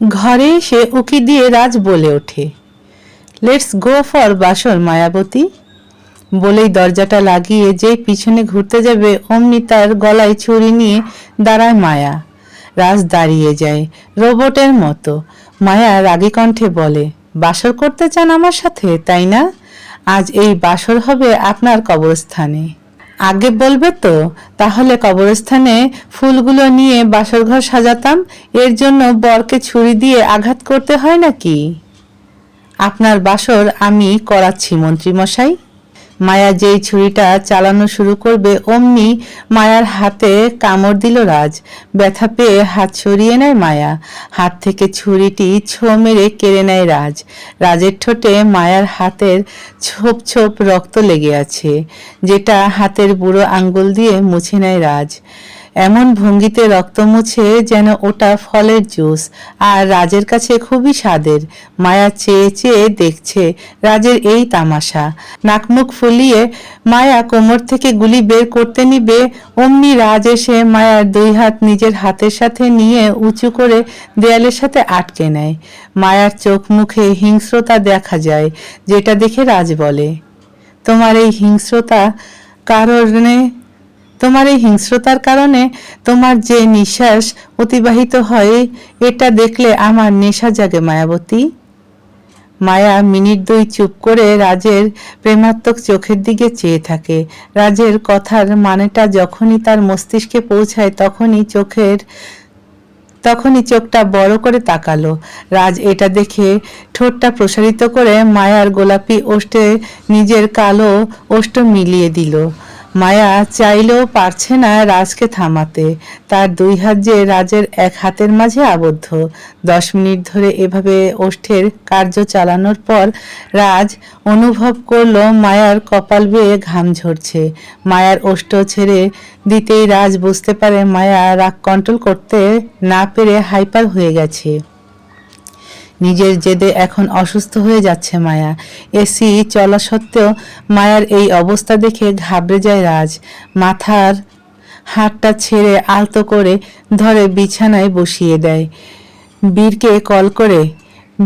ঘরে এসে উকি দিয়ে রাজ বলে ওঠে। লেটস গো ফর বাসর, মায়াবতী। বলেই দরজাটা লাগিয়ে যেই পিছনে ঘুরতে যাবে, অমনি তার গলায় ছুরি নিয়ে দাঁড়ায় মায়া। রাজ দাঁড়িয়ে যায় রোবটের মতো। মায়া রাগী কণ্ঠে বলে, বাসর করতে চান আমার সাথে, তাই না? আজ এই বাসর হবে আপনার কবরস্থানে। আগে বলবে তো, তাহলে কবরস্থানে ফুলগুলো নিয়ে বাসর ঘর সাজাতাম, এর জন্য বরকে ছুরি দিয়ে আঘাত করতে হয় নাকি? আপনার বাসর আমি করাচ্ছি মন্ত্রীমশাই মায়া যেই ছুরিটা চালানো শুরু করবে, অমনি মায়ার হাতে কামড় দিল রাজ। ব্যথা পেয়ে হাত সরিয়ে নেয় মায়া। হাত থেকে ছুরিটি ছো মেরে কেড়ে নেয় রাজ। রাজের ঠোঁটে মায়ার হাতের ছোপ ছোপ রক্ত লেগে আছে, যেটা হাতের বুড়ো আঙ্গুল দিয়ে মুছে নেয় রাজ। এমন ভঙ্গিতে রক্ত মুছে যেন ওটা ফলের জুস। আর রাজের কাছে খুবই স্বাদের। মায়া চেয়ে চেয়ে দেখছে রাজের এই তামাশা। নাকমুখ ফুলিয়ে মায়া কোমর থেকে গুলি বের করতে নিবে। অমনি রাজ এসে মায়ার দুই হাত নিজের হাতের সাথে নিয়ে উঁচু করে দেয়ালের সাথে আটকে নেয়। মায়ার চোখ মুখে হিংস্রতা দেখা যায়, যেটা দেখে রাজ বলে, তোমার এই হিংস্রতা কারণে তোমার এই হিংস্রতার কারণে তোমার যে নিঃশ্বাস অতিবাহিত হয়, এটা দেখলে আমার নেশা জাগে, মায়াবতী। মায়া মিনিট দুই চুপ করে রাজের প্রেমাত্মক চোখের দিকে চেয়ে থাকে। রাজের কথার মানেটা যখনই তার মস্তিষ্কে পৌঁছায়, তখনই চোখের, তখনই চোখটা বড় করে তাকালো। রাজ এটা দেখে ঠোঁটটা প্রসারিত করে মায়ার গোলাপি ওষ্টে নিজের কালো ওষ্ঠ মিলিয়ে দিল। মায়া চাইলেও পারছে না রাজকে থামাতে। তার দুই হাত যে রাজের এক হাতের মাঝে আবদ্ধ। দশ মিনিট ধরে এভাবে ওষ্ঠের কার্য চালানোর পর রাজ অনুভব করল মায়ার কপাল বেয়ে ঘাম ঝরছে। মায়ার ওষ্ঠ ছেড়ে দিতেই রাজ বুঝতে পারে মায়া রাগ কন্ট্রোল করতে না পেরে হাইপার হয়ে গেছে। নিজের জেদে এখন অসুস্থ হয়ে যাচ্ছে মায়া। এসি চলা সত্ত্বেও মায়ার এই অবস্থা দেখে ঘাবড়ে যায় রাজ। মাথার হাতটা ছেড়ে আলতো করে ধরে বিছানায় বসিয়ে দেয়। বীরকে কল করে,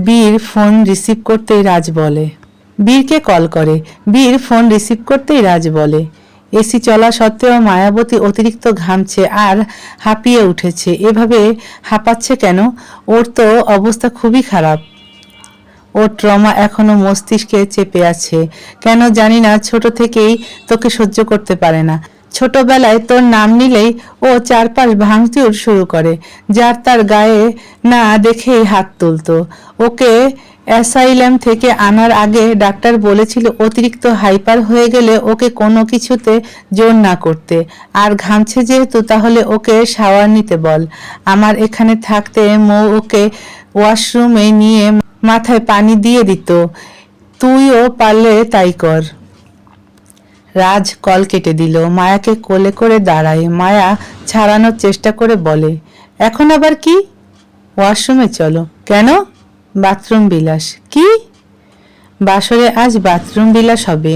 বীর ফোন রিসিভ করতেই রাজ বলে। বীরকে কল করে, বীর ফোন রিসিভ করতেই রাজ বলে। এসি চলা সত্ত্বেও মায়াবতী অতিরিক্ত ঘামছে আর হাঁপিয়ে উঠেছে। এভাবে হাঁপাচ্ছে কেন? ওর তো অবস্থা খুবই খারাপ। ওর ট্রমা এখনও মস্তিষ্কে চেপে আছে। কেন জানি না, ছোট থেকেই তোকে সহ্য করতে পারে না। ছোটবেলায় তোর নাম নিলেই ও চারপাশ ভাঙচুর শুরু করে, যার তার গায়ে না দেখেই হাত তুলতো। ওকে অ্যাসাইলাম থেকে আনার আগে ডাক্তার বলেছিল অতিরিক্ত হাইপার হয়ে গেলে ওকে কোনো কিছুতে জোর না করতে। আর ঘামছে যেহেতু, তাহলে ওকে শাওয়ার নিতে বল। আমার এখানে থাকতে মৌ ওকে ওয়াশরুমে নিয়ে মাথায় পানি দিয়ে দিত। তুইও পারলে তাই কর। রাজ কল কেটে দিল। মায়াকে কোলে করে দাঁড়ায়। মায়া ছাড়ানোর চেষ্টা করে বলে, এখন আবার কি? ওয়াশরুমে চলো। কেন? বাথরুম বিলাস। কি? বাসরে আজ বাথরুম বিলাস হবে।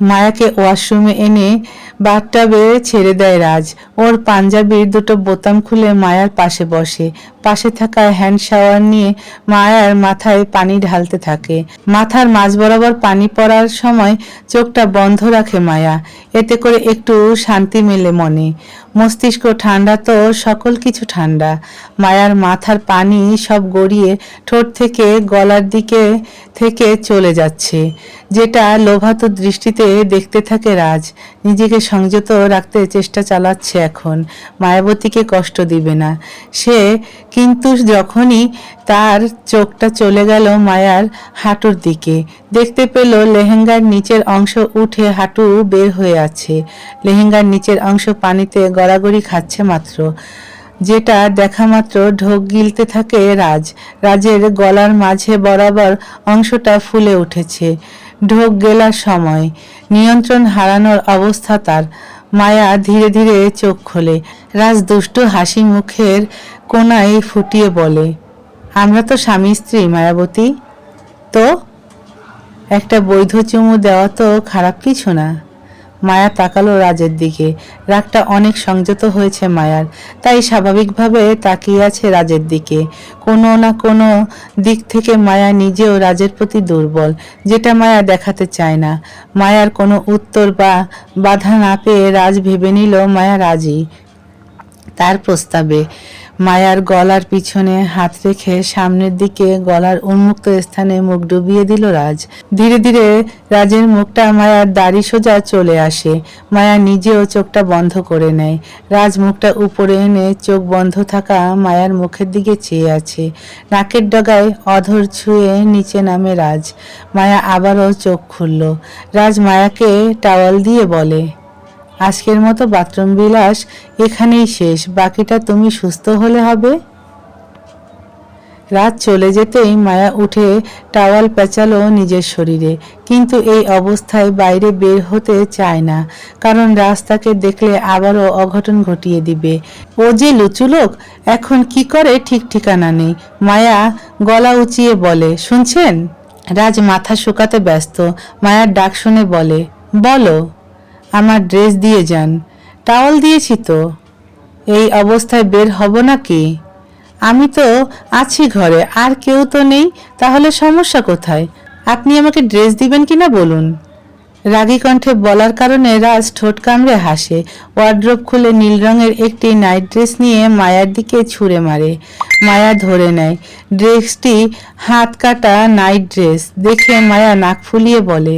মায়াকে ওয়াশরুমে এনে বাথটাবে ছেড়ে দেয় রাজ। ওর পাঞ্জাবির দুটো বোতাম খুলে মায়ার পাশে বসে। পাশে থাকা হ্যান্ড শাওয়ার নিয়ে মায়ার মাথায় পানি ঢালতে থাকে। মাথার মাঝ বরাবর পানি পড়ার সময় চোখটা বন্ধ রাখে মায়া। এতে করে একটু শান্তি মেলে মনে। মস্তিষ্ক ঠান্ডা তো, সকল কিছু ঠান্ডা। মায়ার মাথার পানি সব গড়িয়ে ঠোঁট থেকে গলার দিকে থেকে চলে যাচ্ছে। যেটা লোভাত দৃষ্টিতে দেখতে থাকে রাজ। নিজেকে সংযত রাখতে চেষ্টা চালাচ্ছে এখন। মায়াবতীকে কষ্ট দিবে না। সে কিন্তু যখনই তার চোখটা চলে গেল মায়ার হাঁটুর দিকে, দেখতে পেল লেহেঙ্গার নিচের অংশ উঠে হাঁটু বের হয়ে আছে। লেহেঙ্গার নিচের অংশ পানিতে গড়াগড়ি খাচ্ছে মাত্র। যেটা দেখা মাত্র ঢোক গিলতে থাকে রাজ। রাজের গলার মাঝে বরাবর অংশটা ফুলে উঠেছে। ঢোক গেলার সময়। নিয়ন্ত্রণ হারানোর অবস্থা তার। মায়া ধীরে ধীরে চোখ খোলে। রাজ দুষ্ট হাসি মুখের কোনায় ফুটিয়ে বলে, আমরা তো স্বামী স্ত্রী, মায়াবতী। তো? একটা বৈধ চুমু দেওয়া তো খারাপ কিছু না। মায়া তাকালো রাজের দিকে। রাগটা অনেক সংযত হয়েছে মায়ার। তাই স্বাভাবিকভাবে তাকিয়ে আছে রাজের দিকে। কোনো না কোনো দিক থেকে মায়া নিজেও রাজের প্রতি দুর্বল, যেটা মায়া দেখাতে চায় না। মায়ার কোনো উত্তর বা বাধা না পেয়ে রাজ ভেবে নিল, মায়া রাজি। তার প্রস্তাবে মায়ার গলার পিছনে হাত রেখে সামনের দিকে গলার উন্মুক্ত স্থানে মুখ ডুবিয়ে দিল রাজ। ধীরে ধীরে রাজের মুখটা মায়ার দাড়ি সোজা চলে আসে। মায়া নিজেও চোখটা বন্ধ করে নেয়। রাজ মুখটা উপরে এনে চোখ বন্ধ থাকা মায়ার মুখের দিকে চেয়ে আছে। নাকের ডগায় অধর ছুঁয়ে নিচে নামে রাজ। মায়া আবারও চোখ খুলল। রাজ মায়াকে টাওয়াল দিয়ে বলে আজকের মতো বাথরুম বিলাস এখানেই শেষ। বাকিটা তুমি সুস্থ হলে হবে। রাত চলে যেতেই মায়া উঠে টাওয়াল পেঁচালো নিজের শরীরে। কিন্তু এই অবস্থায় বাইরে বের হতে চায় না, কারণ রাস্তাকে দেখলে আবারও অঘটন ঘটিয়ে দিবে। ও যে লুচুলোক এখন কি করে ঠিক ঠিকানা নেই? মায়া গলা উঁচিয়ে বলে, শুনছেন? রাজ মাথা শুকাতে ব্যস্ত। মায়ার ডাক শুনে বলে, বলো। আমার ড্রেস দিয়ে যান। টাওয়াল দিয়েছি তো। এই অবস্থায় বের হব নাকি? আমি তো আছি ঘরে, আর কেউ তো নেই, তাহলে সমস্যা কোথায়? আপনি আমাকে ড্রেস দিবেন কিনা বলুন। রাগী কণ্ঠে বলার কারণে রাজ ঠোঁট কামড়ে হাসে। ওয়ার্ড্রোব খুলে নীল রঙের একটি নাইট ড্রেস নিয়ে মায়ার দিকে ছুঁড়ে মারে। মায়া ধরে নেয়। ড্রেসটি হাত কাটা নাইট ড্রেস, দেখে মায়া নাক ফুলিয়ে বলে।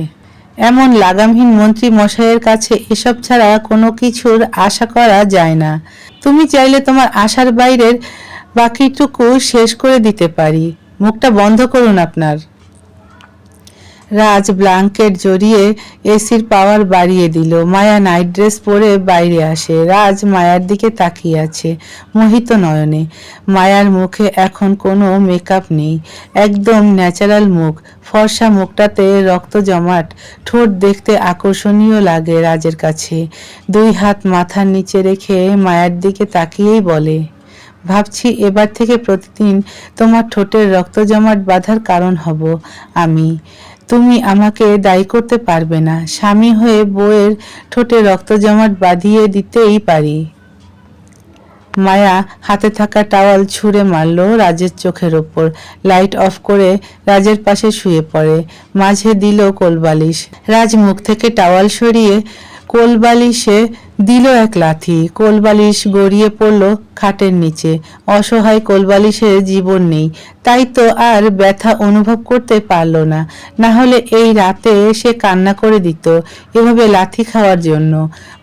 এমন লাগামহীন মন্ত্রী মশাইয়ের কাছে এসব ছাড়া কোনো কিছুর আশা করা যায় না। তুমি চাইলে তোমার আশার বাইরের বাকিটুকু শেষ করে দিতে পারি। মুখটা বন্ধ করুন আপনার। রাজ ব্ল্যাঙ্কেট জড়িয়ে এসির পাওয়ার বাড়িয়ে দিল। মায়া নাইট ড্রেস পরে বাইরে আসে। রাজ মায়ার দিকে তাকিয়ে আছে, মোহিত নয়নে। মায়ার মুখে এখন কোনো মেকআপ নেই, একদম ন্যাচারাল মুখ। ফর্সা মুখটাতে রক্ত জমাট, ঠোঁট দেখতে আকর্ষণীয় লাগে রাজের কাছে। দুই হাত মাথার নিচে রেখে মায়ার দিকে তাকিয়েই বলে, ভাবছি এবার থেকে প্রতিদিন তোমার ঠোঁটের রক্ত জমাট বাঁধার কারণ হব আমি। তুমি আমাকে দায়ী করতে পারবে না। স্বামী হয়ে বউয়ের ঠোঁটে রক্ত জমাট বাঁধিয়ে দিতেই পারি। মায়া হাতে থাকা টাওয়াল ছুঁড়ে মারল রাজের চোখের ওপর। লাইট অফ করে রাজের পাশে শুয়ে পড়ে। মাঝে দিল কোলবালিশ। রাজ মুখ থেকে টাওয়াল সরিয়ে কোলবালিশে দিল এক লাথি। কোলবালিশ গড়িয়ে পড়ল খাটের নিচে। অসহায় কোলবালিশে জীবন নেই। তাই তো আর ব্যথা অনুভব করতে পারল না। না হলে এই রাতে সে কান্না করে দিত এভাবে লাথি খাওয়ার জন্য।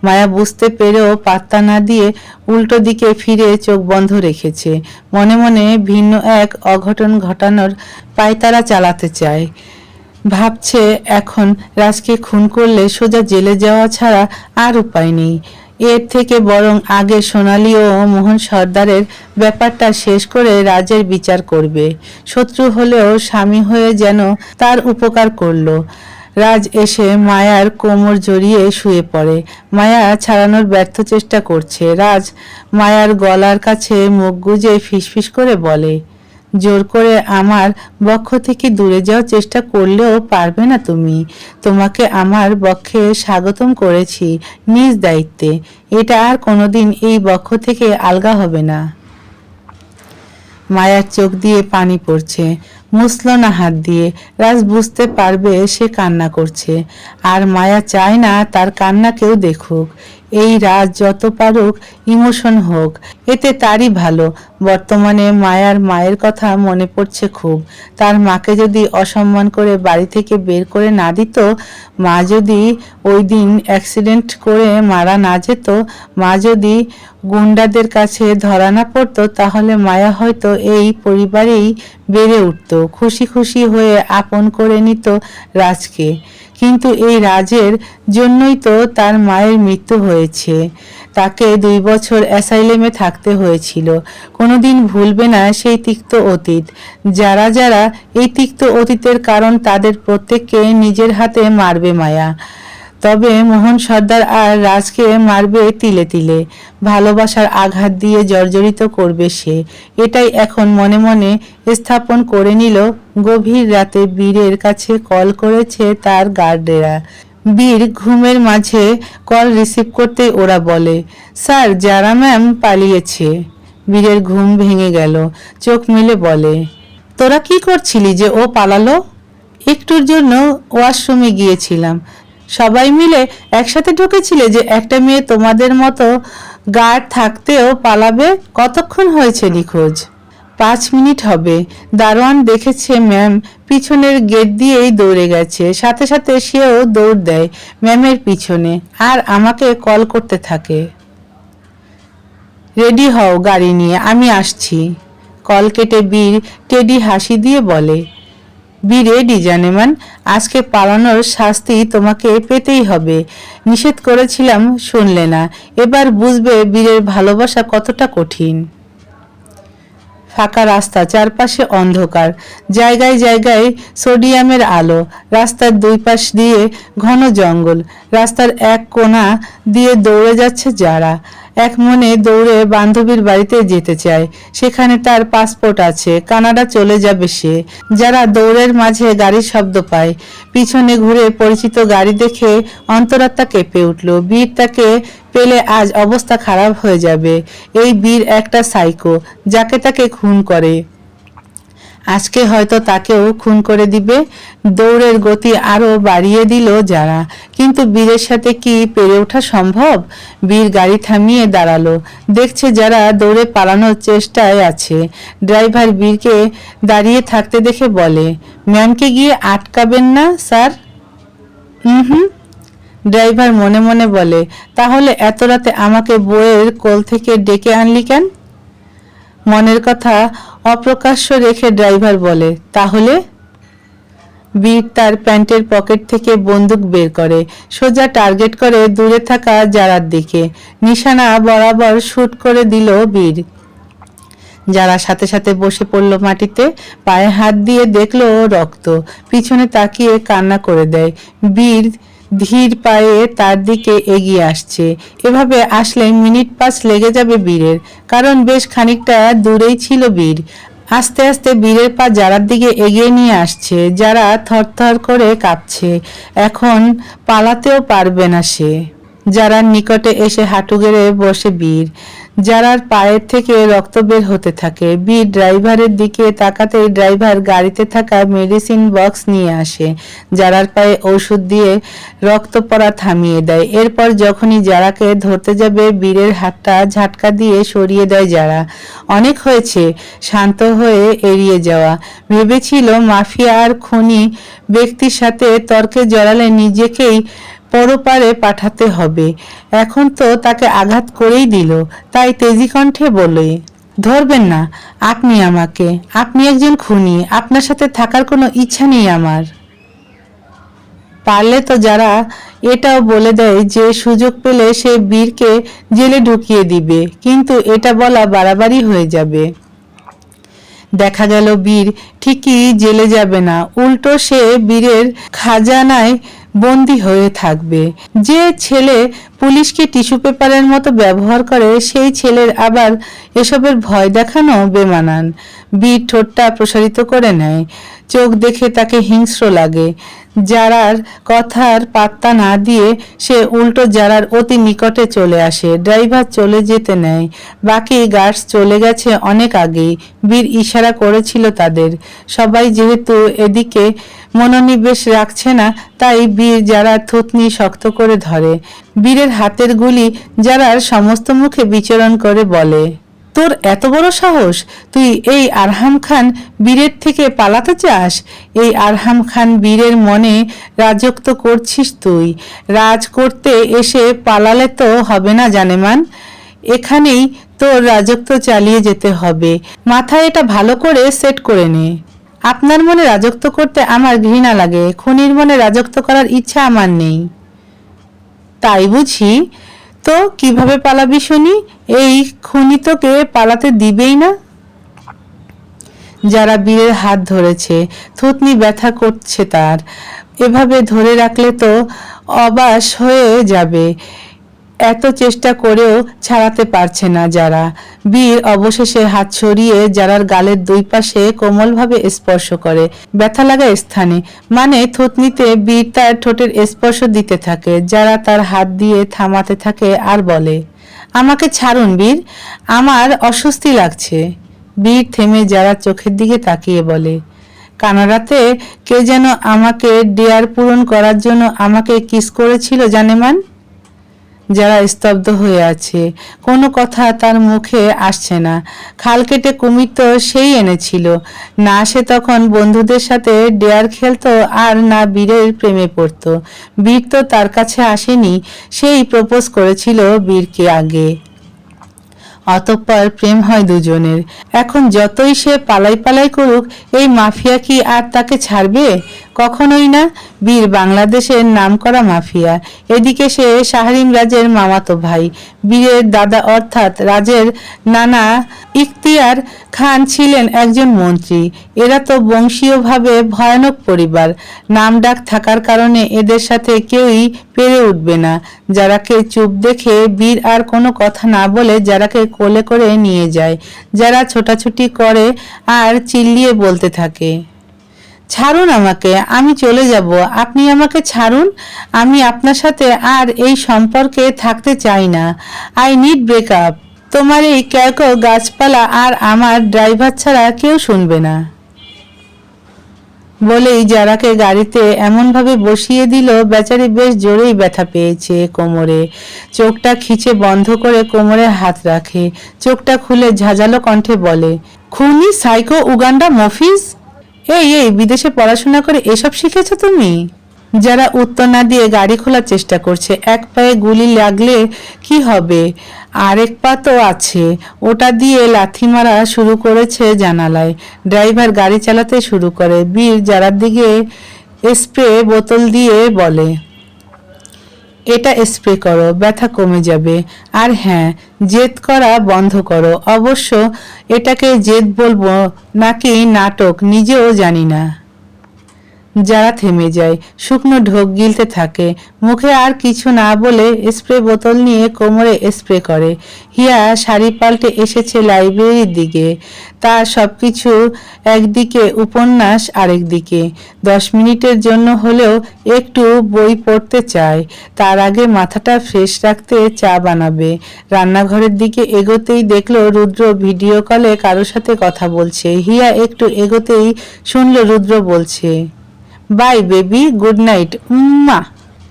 মায়া বুঝতে পেরেও পাত্তা না দিয়ে উল্টো দিকে ফিরে চোখ বন্ধ রেখেছে। মনে মনে ভিন্ন এক অঘটন ঘটানোর পায়তারা চালাতে চায়। ভাবছে, এখন রাজকে খুন করলে সোজা জেলে যাওয়া ছাড়া আর উপায় নেই। এর থেকে বরং আগে সোনালী ও মোহন সর্দারের ব্যাপারটা শেষ করে রাজের বিচার করবে। শত্রু হলেও স্বামী হয়ে যেন তার উপকার করল। রাজ এসে মায়ার কোমর জড়িয়ে শুয়ে পড়ে। মায়া ছাড়ানোর ব্যর্থ চেষ্টা করছে। রাজ মায়ার গলার কাছে মুখ গুজে ফিসফিস করে বলে জোর করে আমার বক্ষ থেকে দূরে যাওয়ার চেষ্টা করলেও পারবে না তুমি। তোমাকে আমার বক্ষে স্বাগতম করেছি নিজ দায়িত্বে। এটা আর কোনোদিন এই বক্ষ থেকে আলগা হবে না। মায়ার চোখ দিয়ে পানি পড়ছে। মুসল না হাত দিয়ে। রাজ বুঝতে পারবে সে কান্না করছে। আর মায়া চায় না তার কান্না কেউ দেখুক। এই রাজ যত পারুক, ইমোশন হোক, এতে তারই ভালো। বর্তমানে মায়ার মায়ের কথা মনে পড়ছে খুব। তার মাকে যদি অসম্মান করে বাড়ি থেকে বের করে না দিত, মা যদি ওই দিন অ্যাক্সিডেন্ট করে মারা না যেত, মা যদি গুন্ডাদের কাছে ধরা না পড়তো, তাহলে মায়া হয়তো এই পরিবারেই বেড়ে উঠত। খুশি খুশি হয়ে আপন করে নিত রাজকে। কিন্তু এই রাজের জন্যই তো তার মায়ের মৃত্যু হয়েছে। তাকে দুই বছর অ্যাসাইলেমে থাকতে হয়েছিল। কোনোদিন ভুলবে না সেই তিক্ত অতীত। যারা যারা এই তিক্ত অতীতের কারণ তাদের প্রত্যেককে নিজের হাতে মারবে মায়া। তবে মোহন সর্দার আর রাজকে মারবে তিলে তিলে। ভালোবাসার আঘাত দিয়ে জর্জরিত করবে সে। এটাই এখন মনে মনে স্থাপন করে নিল। গভীর রাতে বীরের কাছে কল করেছে তার গার্ডেরা। বীর ঘুমের মাঝে কল রিসিভ করতে ওরা বলে, স্যার, যারা ম্যাম পালিয়েছে। বীরের ঘুম ভেঙে গেল। চোখ মেলে বলে, তোরা কি করছিলি যে ও পালালো? একটুর জন্য ওয়াশরুমে গিয়েছিলাম। সবাই মিলে একসাথে ঢুকেছিলে যে একটা মেয়ে তোমাদের মতো গার্ড থাকতেও পালাবে? কতক্ষণ হয়েছে নিখোঁজ? পাঁচ মিনিট হবে। দারোয়ান দেখেছে ম্যাম পিছনের গেট দিয়েই দৌড়ে গেছে। সাথে সাথে সেও দৌড় দেয় ম্যামের পিছনে। আর আমাকে কল করতে থাকে। রেডি হও গাড়ি নিয়ে, আমি আসছি। কল কেটে বীর টেডি হাসি দিয়ে বলে। বি রেডি, জানেমান? আজকে পালানোর শাস্তি তোমাকে পেতেই হবে। নিষেধ করেছিলাম, শুনলে না। এবার বুঝবে বীরের ভালোবাসা কতটা কঠিন। ফাঁকা রাস্তা, চারপাশে অন্ধকার। জায়গায় জায়গায় সোডিয়ামের আলো। রাস্তার দুই পাশ দিয়ে ঘন জঙ্গল। রাস্তার এক কোণা দিয়ে দৌড়ে যাচ্ছে যারা। এক মনে দৌড়ে বান্ধবীর বাড়িতে যেতে চায়। সেখানে তার পাসপোর্ট আছে। কানাডা চলে যাবে সে। যারা দৌড়ের মাঝে গাড়ির শব্দ পায়, পিছনে ঘুরে পরিচিত গাড়ি দেখে অন্তরাত্মা কেঁপে উঠল। বীর তাকে পেলে আজ অবস্থা খারাপ হয়ে যাবে। এই বীর একটা সাইকো যাকে তাকে খুন করে। আজকে হয়তো তাকেও খুন করে দিবে। দৌড়ের গতি আরও বাড়িয়ে দিল যারা। কিন্তু বীরের সাথে কি পেরে ওঠা সম্ভব? বীর গাড়ি থামিয়ে দাঁড়াল। দেখছে যারা দৌড়ে পালানোর চেষ্টায় আছে। ড্রাইভার বীরকে দাঁড়িয়ে থাকতে দেখে বলে, ম্যামকে গিয়ে আটকাবেন না, স্যার? হুম ড্রাইভার মনে মনে বলে, তাহলে এত রাতে আমাকে বইয়ের কোল থেকে ডেকে আনলি কেন? মনের কথা অপ্রকাশ্য রেখে ড্রাইভার বলে, তাহলে? বীর তার প্যান্টের পকেট থেকে বন্দুক বের করে, সোজা টার্গেট করে দূরে থাকা জারার দিকে। নিশানা বরাবর শুট করে দিল বীর। যারা সাথে সাথে বসে পড়ল মাটিতে, পায়ে হাত দিয়ে দেখল রক্ত। পিছনে তাকিয়ে কান্না করে দেয়। বীর ধীর পায়ে তার দিকে এগিয়ে আসছে। এভাবে আসলে মিনিট পাঁচ লেগে যাবে বীরের, কারণ বেশ খানিকটা দূরেই ছিল বীর। আস্তে আস্তে বীরের পা যারার দিকে এগিয়ে নিয়ে আসছে, যারা থরথর করে কাঁপছে, এখন পালাতেও পারবে না সে। যারার নিকটে এসে হাঁটু গেড়ে বসে বীর, যারার পায়ের থেকে রক্ত বের হতে থাকে। বীর ড্রাইভারের দিকে তাকাতেই ড্রাইভার গাড়িতে থাকা মেডিসিন বক্স নিয়ে আসে, যারার পায়ে ওষুধ দিয়ে রক্ত পড়া থামিয়ে দেয়। এরপর যখনই যারাকে ধরতে যাবে, বীরের হাতটা ঝাটকা দিয়ে সরিয়ে দেয় যারা। অনেক হয়েছে, শান্ত হয়ে এড়িয়ে যাওয়া। ভেবেছিল মাফিয়া আর খুনি ব্যক্তির সাথে তর্কে জড়ালে নিজেকেই পরপারে পাঠাতে হবে। এখন তো তাকে আঘাত করেই দিল। তাই তেজি কণ্ঠে বলে ধরবেন না, আপনি আমাকে। আপনি একজন খুনি, আপনার সাথে থাকার কোনো ইচ্ছা নেই আমার। পারলে তো যারা এটাও বলে দেয় যে সুযোগ পেলে সে বীরকে জেলে ঢুকিয়ে দিবে, কিন্তু এটা বলা বাড়াবাড়ি হয়ে যাবে। দেখা গেল বীর ঠিকই জেলে যাবে না। উল্টো সে বীরের খাজানায় বন্দি হয়ে থাকবে। যে ছেলে পুলিশকে টিস্যু পেপারের মতো ব্যবহার করে, সেই ছেলের আবার এসবের ভয় দেখানো বেমানান। বীর ঠোঁটটা প্রসারিত করে নেয়। চোখ দেখে তাকে হিংস্র লাগে। যারার কথার পাত্তা না দিয়ে সে উল্টো যারার অতি নিকটে চলে আসে। ড্রাইভার চলে যেতে নেয়। বাকি গার্ডস চলে গেছে অনেক আগেই। বীর ইশারা করেছিল তাদের। সবাই যেহেতু এদিকে মনোনিবেশ রাখছে না, তাই বীর যারা থুতনি শক্ত করে ধরে। বীরের হাতের গুলি যারার সমস্ত মুখে বিচরণ করে বলে তোর এত বড় সাহস? তুই এই আরহাম খান বীরের থেকে পালাতে চাস? এই আরহাম খান বীরের মনে রাজত্ব করছিস তুই। রাজ করতে এসে পালালে তো হবে না, জানেমান। এখানেই তোর রাজত্ব চালিয়ে যেতে হবে। মাথায় এটা ভালো করে সেট করে নে। আপনার মনে রাজত্ব করতে আমার ঘৃণা লাগে। খুনির মনে রাজত্ব করার ইচ্ছা আমার নেই। তাই বুঝি তো কীভাবে পালাবি শুনি? এই খুনি তোকে পালাতে দিবেই না। যারা বীরের হাত ধরেছে, থুতনি ব্যথা করছে তার। এভাবে ধরে রাখলে তো অবাস হয়ে যাবে। এত চেষ্টা করেও ছাড়াতে পারছে না যারা। বীর অবশেষে হাত সরিয়ে যারার গালের দুই পাশে কোমলভাবে স্পর্শ করে, ব্যথা লাগা স্থানে। মানে থুতনিতে বীর তার ঠোঁটের স্পর্শ দিতে থাকে, যারা তার হাত দিয়ে থামাতে থাকে আর বলে, আমাকে ছাড়ুন বীর, আমার অস্বস্তি লাগছে। বীর থেমে যারা চোখের দিকে তাকিয়ে বলে কানাডাতে কে যেন আমাকে ডেয়ার পূরণ করার জন্য আমাকে কিস করেছিল জানেমান? যারা স্তব্ধ হয়ে আছে। কোনো কথা তার মুখে আসছে না। খাল কেটে কুমির তো সেই এনেছিল। না সে তখন বন্ধুদের সাথে ডেয়ার খেলতো আর না বীরের প্রেমে পড়তো। বীর তো তার কাছে আসেনি, সেই প্রপোজ করেছিল বীরকে আগে। অতঃপর প্রেম হয় দুজনের। এখন যতই সে পালাই পালাই করুক, এই মাফিয়া কি আর তাকে ছাড়বে? কখনোই না, বীর বাংলাদেশের নামকরা মাফিয়া। এদিকে সে শাহরিম রাজের মামাতো ভাই। বীরের দাদা অর্থাৎ রাজের নানা ইখতিয়ার খান ছিলেন একজন মন্ত্রী। এরা তো বংশীয়ভাবে ভয়ানক পরিবার। নামডাক থাকার কারণে এদের সাথে কেউই পেরে উঠবে না। যারাকে চুপ দেখে বীর আর কোনো কথা না বলে যারাকে কোলে করে নিয়ে যায়। যারা ছোটাছুটি করে আর চিল্লিয়ে বলতে থাকে। ছাড়ুন আমাকে, আমি চলে যাব। আপনি আমাকে ছাড়ুন, আমি আপনার সাথে আর এই সম্পর্কে থাকতে চাই না। আই নিড ব্রেকআপ তোমার এই ক্যাকো গাছপালা আর আমার ড্রাইভার ছাড়া কেউ শুনবে না। বলেই যারাকে গাড়িতে এমনভাবে বসিয়ে দিল, বেচারি বেশ জোরেই ব্যথা পেয়েছে কোমরে। চোখটা খিচে বন্ধ করে কোমরে হাত রাখে। চোখটা খুলে ঝাঁঝালো কণ্ঠে বলে, খুনি সাইকো উগান্ডা মফিজ? এই এই, বিদেশে পড়াশোনা করে এসব শিখেছো তুমি? যারা উত্তর না দিয়ে গাড়ি খোলার চেষ্টা করছে, এক পায়ে গুলি লাগলে কি হবে? আরেক পা তো আছে, ওটা দিয়ে লাথি মারা শুরু করেছে জানালায়। ড্রাইভার গাড়ি চালাতে শুরু করে, বীর যারার দিকে স্প্রে বোতল দিয়ে বলে। এটা স্প্রে করো, ব্যথা কমে যাবে। আর হ্যাঁ জেদ করা বন্ধ করো। অবশ্য এটাকে জেদ বলব নাকি নাটক, নিজেও জানি না। যারা থেমে যায়, শুকনো ঢোক গিলতে থাকে। মুখে আর কিছু না বলে স্প্রে বোতল নিয়ে কোমরে স্প্রে করে। হিয়া শাড়ি পাল্টে এসেছে লাইব্রেরির দিকে। তার সব কিছু একদিকে, উপন্যাস আরেক দিকে দশ মিনিটের জন্য হলেও একটু বই পড়তে চায়। তার আগে মাথাটা ফ্রেশ রাখতে চা বানাবে। রান্নাঘরের দিকে এগোতেই দেখল রুদ্র ভিডিও কলে কারোর সাথে কথা বলছে। হিয়া একটু এগোতেই শুনলো রুদ্র বলছে বাই বেবি, গুড নাইট। উম্মা,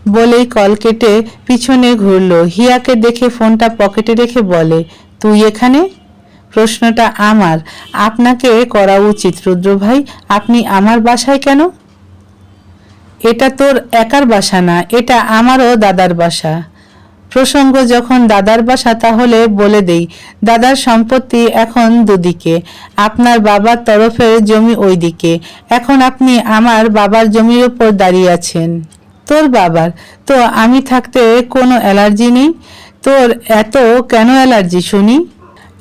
বলেই কল কেটে পিছনে ঘুরল। হিয়াকে দেখে ফোনটা পকেটে রেখে বলে, তুই এখানে? প্রশ্নটা আমার। আপনাকে করা উচিত, রুদ্র ভাই। আপনি আমার বাসায় কেন? এটা তোর একার বাসা না, এটা আমারও দাদার বাসা। প্রসঙ্গ যখন দাদার বাসা, তাহলে বলে দেই, দাদার সম্পত্তি এখন দুদিকে। আপনার বাবার তরফের জমি ওইদিকে। এখন আপনি আমার বাবার জমির ওপর দাঁড়িয়ে আছেন। তোর বাবার? তো আমি থাকতে কোনো অ্যালার্জি নেই? তোর এত কেন অ্যালার্জি শুনি?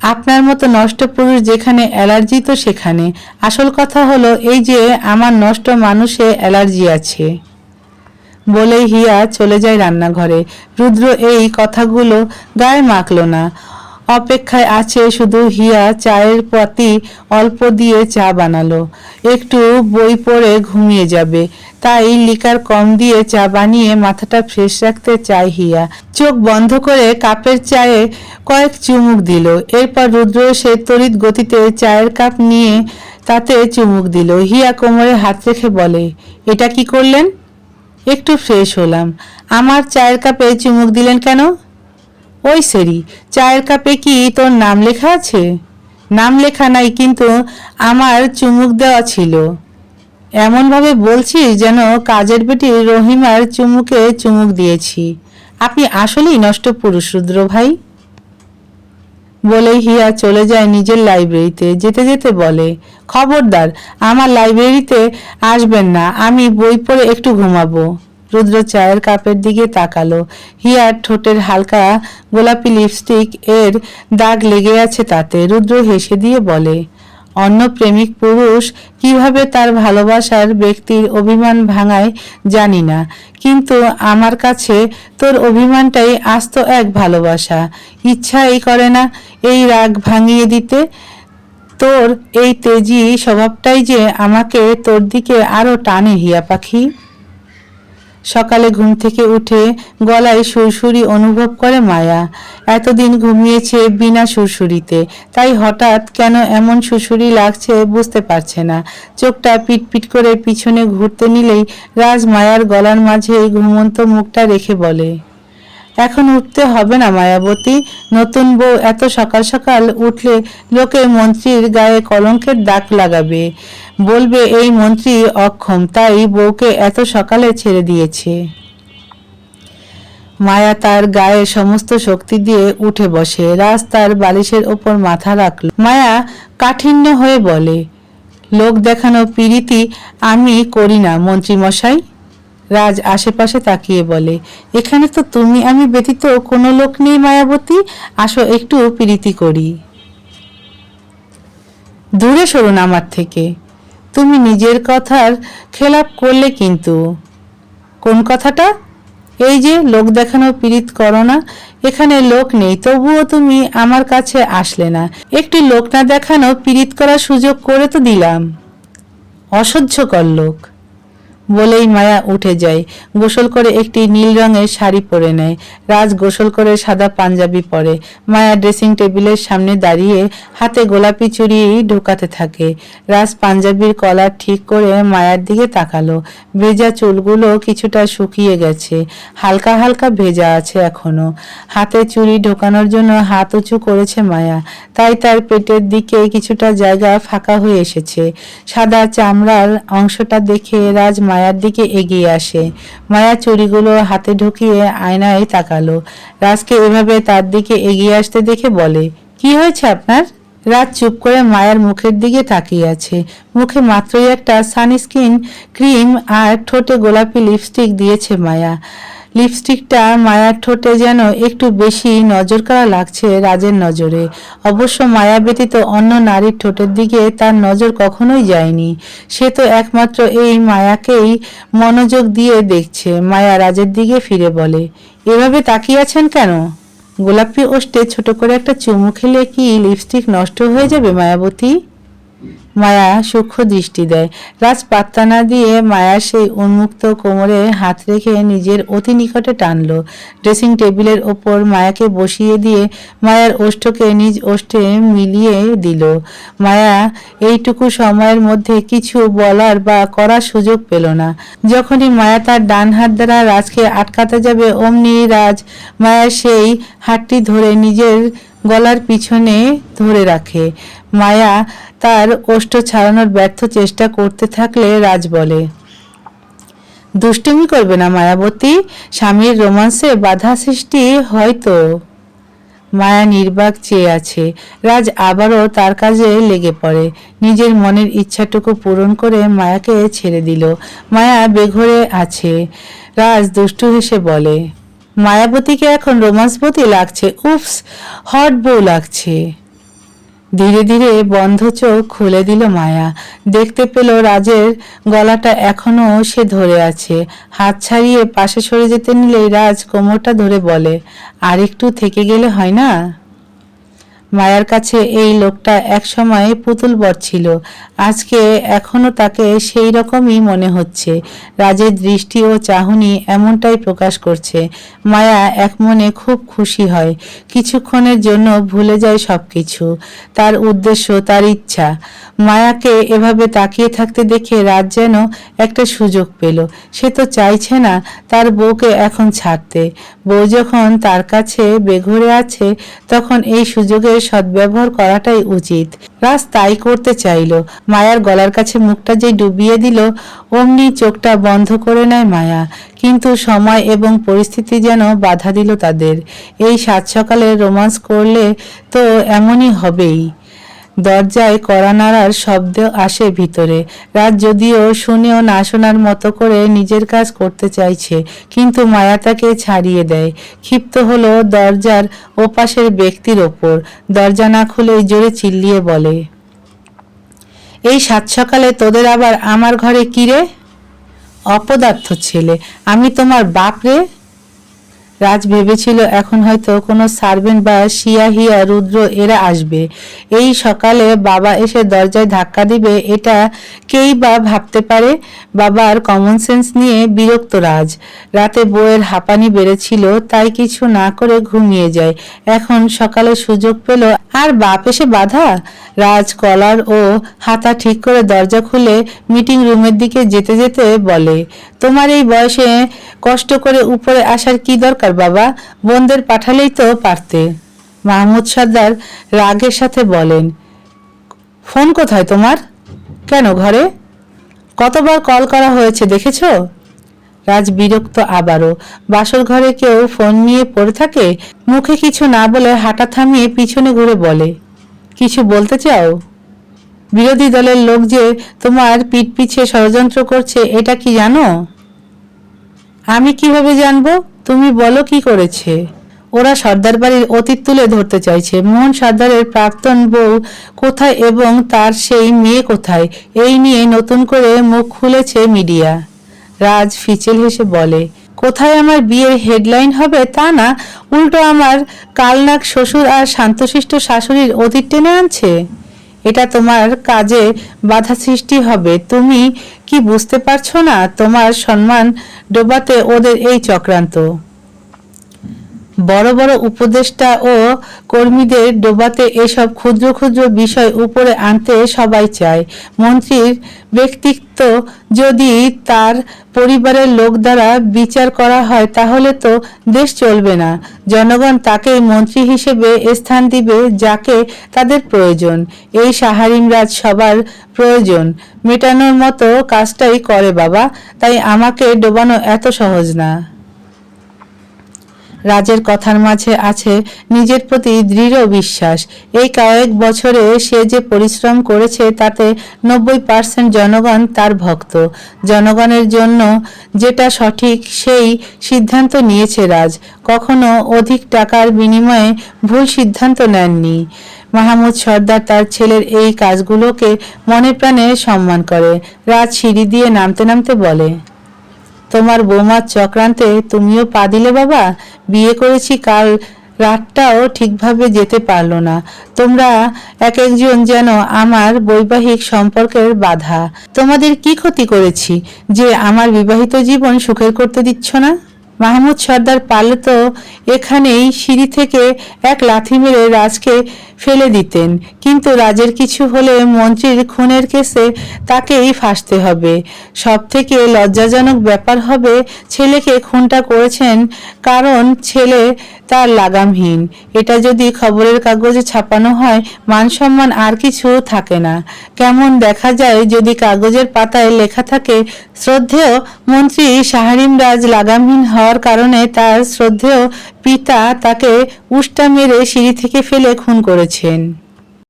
আপনার মতো নষ্ট পুরুষ যেখানে অ্যালার্জি, তো সেখানে। আসল কথা হলো এই যে আমার নষ্ট মানুষে অ্যালার্জি আছে। বলেই হিয়া চলে যায় রান্নাঘরে। রুদ্র এই কথাগুলো গায়ে মাখল না। অপেক্ষায় আছে শুধু হিয়া চায়ের পাতি অল্প দিয়ে চা বানালো। একটু বই পড়ে ঘুমিয়ে যাবে। তাই লিকার কম দিয়ে চা বানিয়ে মাথাটা ফ্রেশ রাখতে চায় হিয়া। চোখ বন্ধ করে কাপের চায়ে কয়েক চুমুক দিল। এরপর রুদ্র সে তড়িৎ গতিতে চায়ের কাপ নিয়ে তাতে চুমুক দিল। হিয়া কোমরে হাত রেখে বলে, এটা কি করলেন? একটু ফ্রেশ হলাম। আমার চায়ের কাপে চুমুক দিলেন কেন? ওই সেরি, চায়ের কাপে কি তোর নাম লেখা আছে? নাম লেখা নাই, কিন্তু আমার চুমুক দেওয়া ছিল। এমনভাবে বলছি যেন কাজের বেটি রহিমার চুমুকে চুমুক দিয়েছি। আপনি আসলেই নষ্ট পুরুষ রুদ্র ভাই। বলেই হিয়া চলে যায় নিজের লাইব্রেরিতে। যেতে যেতে বলে, খবরদার, আমার লাইব্রেরিতে আসবেন না, আমি বই পড়ে একটু ঘুমাবো। রুদ্র চায়ের কাপের দিকে তাকালো। হিয়ার ঠোঁটের হালকা গোলাপি লিপস্টিক এর দাগ লেগে আছে তাতে। রুদ্র হেসে দিয়ে বলে অন্য প্রেমিক পুরুষ কীভাবে তার ভালোবাসার ব্যক্তির অভিমান ভাঙায় জানি না। কিন্তু আমার কাছে তোর অভিমানটাই আস্ত এক ভালোবাসা। ইচ্ছাই করে না এই রাগ ভাঙিয়ে দিতে। তোর এই তেজি স্বভাবটাই যে আমাকে তোর দিকে আরও টানে হিয়া পাখি। সকালে ঘুম থেকে উঠে গলায় সুরসুরি অনুভব করে মায়া। এতদিন ঘুমিয়েছে বিনা সুরসুরিতে। তাই হঠাৎ কেন এমন সুরসুরি লাগছে বুঝতে পারছে না। চোখটা পিটপিট করে পিছনে ঘুরতে নিলেই রাজ মায়ার গলার মাঝে ঘুমন্ত মুখটা রেখে বলে এখন উঠতে হবে না, মায়াবতী। নতুন বউ এত সকাল সকাল উঠলে লোকে মন্ত্রীর গায়ে কলঙ্কের দাগ লাগাবে। বলবে, এই মন্ত্রী অক্ষম, তাই বউকে এত সকালে ছেড়ে দিয়েছে। মায়া তার গায়ে সমস্ত শক্তি দিয়ে উঠে বসে, রাজ তার বালিশের ওপর মাথা রাখল। মায়া কাঠিন্য হয়ে বলে, লোক দেখানো পিরিতি আমি করি না, মন্ত্রী মশাই। রাজ আশেপাশে তাকিয়ে বলে, এখানে তো তুমি, আমি ব্যতীত কোনো লোক নেই মায়াবতী, আসো একটু প্রীতি করি। দূরে সরুন আমার থেকে। তুমি নিজের কথার খেলাপ করলে কিন্তু। কোন কথাটা? এই যে লোক দেখানো পীড়িত করো না, এখানে লোক নেই, তবুও তুমি আমার কাছে আসলে না। একটি লোক না দেখানো পীড়িত করার সুযোগ করে তো দিলাম। অসহ্যকর লোক। বলেই মায়া উঠে যায়। গোসল করে একটি নীল রঙের শাড়ি পরে নেয়। রাজ গোসল করে সাদা পাঞ্জাবি পরে। মায়া ড্রেসিং টেবিলের সামনে দাঁড়িয়ে হাতে গোলাপি চুড়ি ঢোকাতে থাকে। রাজ পাঞ্জাবির কলার ঠিক করে মায়ার দিকে তাকালো। ভেজা চুলগুলো কিছুটা শুকিয়ে গেছে। হালকা হালকা ভেজা আছে এখনও। হাতে চুড়ি ঢোকানোর জন্য হাত উঁচু করেছে মায়া। তাই তার পেটের দিকে কিছুটা জায়গা ফাঁকা হয়ে এসেছে। সাদা চামড়ার অংশটা দেখে রাজ মায়ার দিকে এগিয়ে আসে। মায়া চুরিগুলো হাতে ঢুকিয়ে আয়নায় তাকালো। রাজকে এভাবে তার দিকে এগিয়ে আসতে দেখে বলে, কি হয়েছে আপনার? রাত চুপ করে মায়ার মুখের দিকে তাকিয়ে আছে। মুখে মাত্রই একটা সানস্ক্রিন ক্রিম আর ঠোঁটে গোলাপি লিপস্টিক দিয়েছে মায়া। লিপস্টিকটা মায়ার ঠোঁটে যেন একটু বেশি নজর করা লাগছে রাজের নজরে। অবশ্য মায়া ব্যতীত অন্য নারীর ঠোঁটের দিকে তার নজর কখনোই যায়নি। সে তো একমাত্র এই মায়াকেই মনোযোগ দিয়ে দেখছে। মায়া রাজের দিকে ফিরে বলে, এভাবে তাকিয়ে আছেন কেন? গোলাপি ওষ্ঠে ছোট করে একটা চুমু খেলে কি লিপস্টিক নষ্ট হয়ে যাবে মায়াবতী? মায়া সূক্ষ্ম দৃষ্টি দেয়। রাজ পাত্তা না দিয়ে মায়া সেই উন্মুক্ত কোমরে হাত রেখে নিজের অতি নিকটে টানলো। ড্রেসিং টেবিলের ওপর মায়াকে বসিয়ে দিয়ে মায়ার ওষ্ঠকে নিজ ওষ্ঠে মিলিয়ে দিল। মায়া এইটুকু সময়ের মধ্যে কিছু বলার বা করার সুযোগ পেল না। যখনই মায়া তার ডান হাত দ্বারা রাজকে আটকাতে যাবে, অমনি রাজ মায়ার সেই হাতটি ধরে নিজের গলার পিছনে ধরে রাখে। মায়া তার ওষ্ঠ ছাড়ানোর ব্যর্থ চেষ্টা করতে থাকলে রাজ বলে। দুষ্টুমি করবে না, মায়াবতী। স্বামীর রোমান্সে বাধা সৃষ্টি হয়তো। মায়া নির্বাক চেয়ে আছে। রাজ আবারও তার কাজে লেগে পড়ে। নিজের মনের ইচ্ছাটুকু পূরণ করে মায়াকে ছেড়ে দিল। মায়া বেঘরে আছে। রাজ দুষ্টু হেসে বলে, মায়াবতীকে এখন রোমান্সবতী লাগছে। উফস, হট বউ লাগছে। ধীরে ধীরে বন্ধ চোখ খুলে দিল মায়া। দেখতে পেল রাজের গলাটা এখনও সে ধরে আছে। হাত ছাড়িয়ে পাশে সরে যেতে নিলেই রাজ কোমরটা ধরে বলে, আর একটু থেকে গেলে হয় না? মায়ার কাছে এই লোকটা একসময় পুতুল বর ছিল। আজকে এখনও তাকে সেই রকমই মনে হচ্ছে। রাজের দৃষ্টি ও চাহনি এমনটাই প্রকাশ করছে। মায়া এক মনে খুব খুশি হয়। কিছুক্ষণের জন্য ভুলে যায় সবকিছু। তার উদ্দেশ্য, তার ইচ্ছা। মায়াকে এভাবে তাকিয়ে থাকতে দেখে রাজ যেন একটা সুযোগ পেল। সে তো চাইছে না তার বউকে এখন ছাড়তে। বউ যখন তার কাছে বেঘরে আছে, তখন এই সুযোগের সদ্ব্যবহার করাটাই উচিত। রাজ তাই করতে চাইল। মায়ার গলার কাছে মুখটা যে ডুবিয়ে দিল, অমনি চোখটা বন্ধ করে নেয় মায়া। কিন্তু সময় এবং পরিস্থিতি যেন বাধা দিল তাদের। এই সাত সকালে রোমান্স করলে তো এমনই হবেই। দরজায় কড়া নাড়ার শব্দ আসে ভিতরে। রাত যদিও শুনেও না শোনার মতো করে নিজের কাজ করতে চাইছে, কিন্তু মায়া তাকে ছাড়িয়ে দেয়। ক্ষিপ্ত হলো দরজার ওপাশের ব্যক্তির ওপর। দরজা না খুলে জোরে চিল্লিয়ে বলে, এই সাত সকালে তোদের আবার আমার ঘরে কি রে? অপদার্থ ছেলে, আমি তোমার বাপ রে? রাজ ভেবেছিল, এখন হয়তো কোনো সার্ভেন্ট বা শিয়া হিয়া রুদ্র এরা আসবে। এই সকালে বাবা এসে দরজায় ধাক্কা দিবে, এটা কেই বা ভাবতে পারে? বাবার কমন সেন্স নিয়ে বিরক্ত রাজ। রাতে বউয়ের হাঁপানি বেড়েছিল, তাই কিছু না করে ঘুমিয়ে যায়। এখন সকালে সুযোগ পেল, আর বাপ এসে বাধা? রাজ কলার ও হাতা ঠিক করে দরজা খুলে মিটিং রুমের দিকে যেতে যেতে বলে, তোমার এই বয়সে কষ্ট করে উপরে আসার কি দরকার বাবা বোনদের পাঠালেই তো পারতে। মাহমুদ সর্দার রাগের সাথে বলেন, ফোন কোথায় তোমার? কেন ঘরে? কতবার কল করা হয়েছে দেখেছ? রাজ বিরক্ত আবারও, বাসর ঘরে কেউ ফোন নিয়ে পড়ে থাকে, মুখে কিছু না বলে হাঁটা থামিয়ে পিছনে ঘুরে বলে, কিছু বলতে চাও? বিরোধী দলের লোক যে তোমার পিঠ পিছিয়ে ষড়যন্ত্র করছে, এটা কি জানো? আমি কীভাবে জানব? তুমি বলো কি করেছে? ওরা সর্দার বাড়ির অতীত তুলে ধরতে চাইছে। মোহন সর্দারের প্রাক্তন বউ কোথায় এবং তার সেই মেয়ে কোথায়? এই নিয়ে নতুন করে মুখ খুলেছে মিডিয়া। রাজ ফিচেল হেসে বলে, কোথায় আমার বিয়ের হেডলাইন হবে তা না? উল্টো আমার কালনাক শ্বশুর আর শান্তশিষ্ট শাশুড়ির অতীত টেনে আনছে? এটা তোমার কাজে বাধা সৃষ্টি হবে। তুমি কি বুঝতে পারছ না? তোমার সম্মান ডোবাতে ওদের এই চক্রান্ত। বড় বড় উপদেষ্টা ও কর্মীদের ডোবাতে এসব ক্ষুদ্র ক্ষুদ্র বিষয় উপরে আনতে সবাই চায়। মন্ত্রীর ব্যক্তিত্ব যদি তার পরিবারের লোক দ্বারা বিচার করা হয়, তাহলে তো দেশ চলবে না। জনগণ তাকেই মন্ত্রী হিসেবে স্থান দিবে যাকে তাদের প্রয়োজন। এই সাহারিমরাজ সবার প্রয়োজন। মেটানোর মতো কাজটাই করে বাবা, তাই আমাকে ডোবানো এত সহজ না। রাজের কথার মাঝে আছে নিজের প্রতি দৃঢ় বিশ্বাস। এই কয়েক বছরে সে যে পরিশ্রম করেছে, তাতে নব্বই পার্সেন্ট জনগণ তার ভক্ত। জনগণের জন্য যেটা সঠিক, সেই সিদ্ধান্ত নিয়েছে রাজ। কখনো অধিক টাকার বিনিময়ে ভুল সিদ্ধান্ত নেননি। মাহমুদ সর্দার তার ছেলের এই কাজগুলোকে মনে প্রাণে সম্মান করে। রাজ সিঁড়ি দিয়ে নামতে নামতে বলে তোমার বৌমার চক্রান্তে তুমিও পা দিলে বাবা? বিয়ে করেছি কাল রাতটাও ঠিকভাবে যেতে পারল না। তোমরা এক একজন যেন আমার বৈবাহিক সম্পর্কের বাধা। তোমাদের কি ক্ষতি করেছি যে আমার বিবাহিত জীবন সুখের করতে দিচ্ছ না? মাহমুদ সর্দার পারলে তো এখানেই সিঁড়ি থেকে এক লাথি মেরে রাজকে ফেলে দিতেন। কিন্তু রাজের কিছু হলে মন্ত্রীর খুনের কেসে তাকেই ফাঁসতে হবে। সব থেকে লজ্জাজনক ব্যাপার হবে, ছেলেকে খুনটা করেছেন কারণ ছেলে তার লাগামহীন। এটা যদি খবরের কাগজে ছাপানো হয় মান সম্মান আর কিছু থাকে না। কেমন দেখা যায় যদি কাগজের পাতায় লেখা থাকে, শ্রদ্ধেয় মন্ত্রী শাহরিম রাজ লাগামহীন হওয়ার কারণে তার শ্রদ্ধেয় পিতা তাকে উষ্টা মেরে সিঁড়ি থেকে ফেলে খুন করেছেন